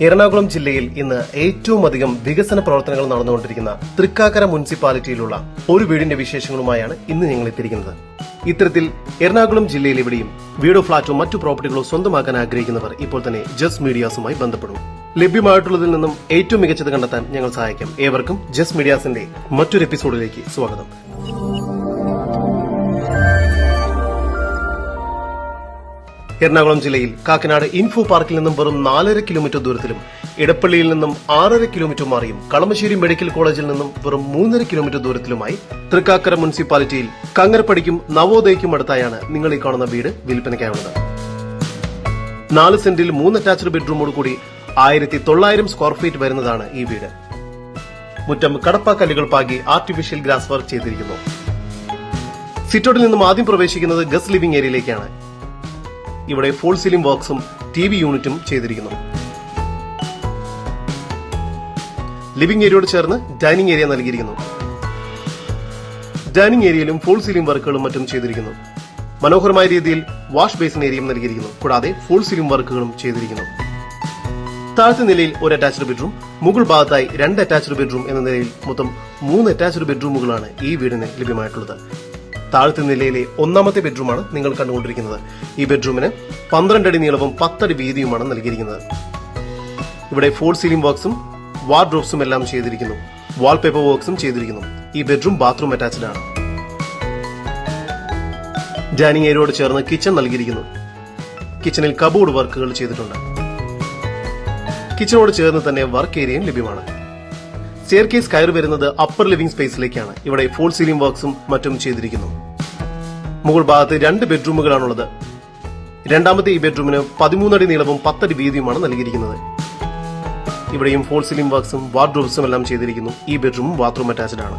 എറണാകുളം ജില്ലയിൽ ഇന്ന് ഏറ്റവും അധികം വികസന പ്രവർത്തനങ്ങൾ നടന്നുകൊണ്ടിരിക്കുന്ന തൃക്കാക്കര മുനിസിപ്പാലിറ്റിയിലുള്ള ഒരു വീടിന്റെ വിശേഷങ്ങളുമായാണ് ഇന്ന് ഞങ്ങൾ എത്തിയിരിക്കുന്നത്. ഇത്തരത്തിൽ എറണാകുളം ജില്ലയിൽ എവിടെയും വീടോ ഫ്ളാറ്റോ മറ്റു പ്രോപ്പർട്ടികളോ സ്വന്തമാക്കാൻ ആഗ്രഹിക്കുന്നവർ ഇപ്പോൾ തന്നെ ജസ് മീഡിയാസുമായി ബന്ധപ്പെടും. ലഭ്യമായിട്ടുള്ളതിൽ നിന്നും ഏറ്റവും മികച്ചത് കണ്ടെത്താൻ ഞങ്ങൾ സഹായിക്കാം. ഏവർക്കും ജസ് മീഡിയാസിന്റെ മറ്റൊരു എപ്പിസോഡിലേക്ക് സ്വാഗതം. എറണാകുളം ജില്ലയിൽ കാക്കനാട് ഇൻഫോ പാർക്കിൽ നിന്നും വെറും നാലര കിലോമീറ്റർ ദൂരത്തിലും ഇടപ്പള്ളിയിൽ നിന്നും ആറര കിലോമീറ്റർ മാറിയും കളമശ്ശേരി മെഡിക്കൽ കോളേജിൽ നിന്നും വെറും മൂന്നര കിലോമീറ്റർ ദൂരത്തിലുമായി തൃക്കാക്കര മുനിസിപ്പാലിറ്റിയിൽ കങ്ങരപ്പടിക്കും നവോദയയ്ക്കും അടുത്തായാണ് നിങ്ങൾ ഈ കാണുന്ന വീട് വിൽപ്പനയ്ക്കായുള്ളത്. നാല് സെന്റിൽ മൂന്ന് അറ്റാച്ച്ഡ് ബെഡ്റൂമോട് കൂടി ആയിരത്തി തൊള്ളായിരം സ്ക്വയർ ഫീറ്റ് വരുന്നതാണ് ഈ വീട്. മുറ്റം കടപ്പാക്കല്ലുകൾ പാകി ആർട്ടിഫിഷ്യൽ ഗ്രാസ് വർക്ക് ചെയ്തിരിക്കുന്നു. സിറ്റോട്ടിൽ നിന്നും ആദ്യം പ്രവേശിക്കുന്നത് ഗസ് ലിവിംഗ് ഏരിയയിലേക്കാണ്. ഇവിടെ ഫോൾ സീലിംഗ് വർക്ക്സും ടി വി യൂണിറ്റും ചെയ്തിരിക്കുന്നു. ലിവിംഗ് ഏരിയയോട് ചേർന്ന് ഡൈനിങ് ഏരിയ നൽകിയിരിക്കുന്നു. ഡൈനിങ് ഏരിയയിലും ഫുൾ സീലിംഗ് വർക്കുകളും മറ്റും ചെയ്തിരിക്കുന്നു. മനോഹരമായ രീതിയിൽ വാഷ് ബേസിൻ ഏരിയയും നൽകിയിരിക്കുന്നു. കൂടാതെ ഫുൾ സീലിംഗ് വർക്കുകളും ചെയ്തിരിക്കുന്നു. താഴത്തെ നിലയിൽ ഒരു അറ്റാച്ച്ഡ് ബെഡ്റൂം മുകൾ ഭാഗത്തായി രണ്ട് അറ്റാച്ച്ഡ് ബെഡ്റൂം എന്ന നിലയിൽ മൊത്തം മൂന്ന് അറ്റാച്ച്ഡ് ബെഡ്റൂമുകളാണ് ഈ വീടിന് ലഭ്യമായിട്ടുള്ളത്. താഴത്തെ നിലയിലെ ഒന്നാമത്തെ ബെഡ്റൂമാണ് നിങ്ങൾ കണ്ടുകൊണ്ടിരിക്കുന്നത്. ഈ ബെഡ്റൂമിന് പന്ത്രണ്ട് അടി നീളവും പത്തടി വീതിയുമാണ് നൽകിയിരിക്കുന്നത്. ഇവിടെ ഫോൾ സീലിംഗ് വർക്ക്സും വാർഡ്രോബ്സും എല്ലാം ചെയ്തിരിക്കുന്നു. വാൾപേപ്പർ വർക്ക്സും ചെയ്തിരിക്കുന്നു. ഈ ബെഡ്റൂം ബാത്റൂം അറ്റാച്ച്ഡ് ആണ്. ഡൈനിങ് ഏരിയയോട് ചേർന്ന് കിച്ചൺ നൽകിയിരിക്കുന്നു. കിച്ചണിൽ കബോർഡ് വർക്കുകൾ ചെയ്തിട്ടുണ്ട്. കിച്ചണോട് ചേർന്ന് തന്നെ വർക്ക് ഏരിയയും ലഭ്യമാണ്. സ്റ്റെയർ കേസ് കയറി വരുന്നത് അപ്പർ ലിവിംഗ് സ്പേസിലേക്കാണ് ഇവിടെ ഫോൾ സീലിംഗ് വർക്ക്സും മറ്റും ചെയ്തിരിക്കുന്നു. മുകൾ ഭാഗത്ത് രണ്ട് ബെഡ്റൂമുകളാണുള്ളത് രണ്ടാമത്തെ ഈ ബെഡ്റൂമിന് പതിമൂന്നടി നീളവും പത്തടി വീതിയുമാണ് നൽകിയിരിക്കുന്നത്. ഇവിടെയും ഫോൾ സീലിംഗ് വർക്ക്സും വാർഡ്രോബ്സും എല്ലാം ചെയ്തിരിക്കുന്നു. ഈ ബെഡ്റൂമും ബാത്റൂം അറ്റാച്ച്ഡ് ആണ്.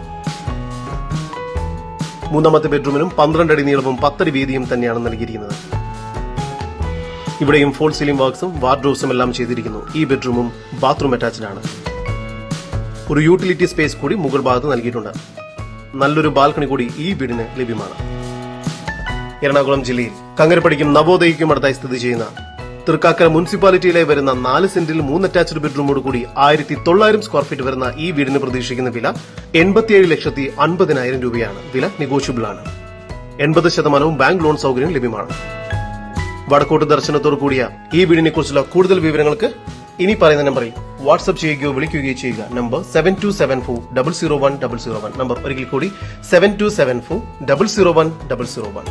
മൂന്നാമത്തെ ബെഡ്റൂമിനും പന്ത്രണ്ട് അടി നീളവും പത്തടി വീതിയും തന്നെയാണ് നൽകിയിരിക്കുന്നത്. ഇവിടെയും ഫോൾ സീലിംഗ് വർക്ക്സും വാർഡ്രോബ്സും എല്ലാം ചെയ്തിരിക്കുന്നു. ഈ ബെഡ്റൂമും ബാത്റൂം അറ്റാച്ച്ഡ് ആണ്. ഒരു യൂട്ടിലിറ്റി സ്പേസ് കൂടി മുകൾ ഭാഗത്ത് നൽകിയിട്ടുണ്ട്. നല്ലൊരു ബാൽക്കണി കൂടി ഈ വീടിന് ലഭ്യമാണ്. എറണാകുളം ജില്ലയിൽ കങ്ങരപ്പടിക്കും നവോദയയ്ക്കും അടുത്തായി സ്ഥിതി ചെയ്യുന്ന തൃക്കാക്കര മുനിസിപ്പാലിറ്റിയിലെ വരുന്ന നാല് സെന്റിൽ മൂന്ന് അറ്റാച്ച്ഡ് ബെഡ്റൂമോട് കൂടി ആയിരത്തി തൊള്ളായിരം സ്ക്വയർ ഫീറ്റ് വരുന്ന ഈ വീടിന് പ്രതീക്ഷിക്കുന്ന വില എൺപത്തിയേഴ് ലക്ഷത്തി അൻപതിനായിരം രൂപയാണ്. വില നെഗോഷ്യബിൾ ആണ്. എൺപത് ശതമാനവും ബാങ്ക് ലോൺ സൗകര്യം ലഭ്യമാണ്. വടക്കോട്ട് ദർശനത്തോടു കൂടിയ ഈ വീടിനെ കുറിച്ചുള്ള കൂടുതൽ വിവരങ്ങൾക്ക് ഇനി പറയുന്ന നമ്പറിൽ വാട്സ്ആപ്പ് ചെയ്യുകയോ വിളിക്കുകയോ ചെയ്യുക. Number seven two seven four double zero one double zero one number ഒരിക്കൽ കൂടി seven two seven four double zero one double zero one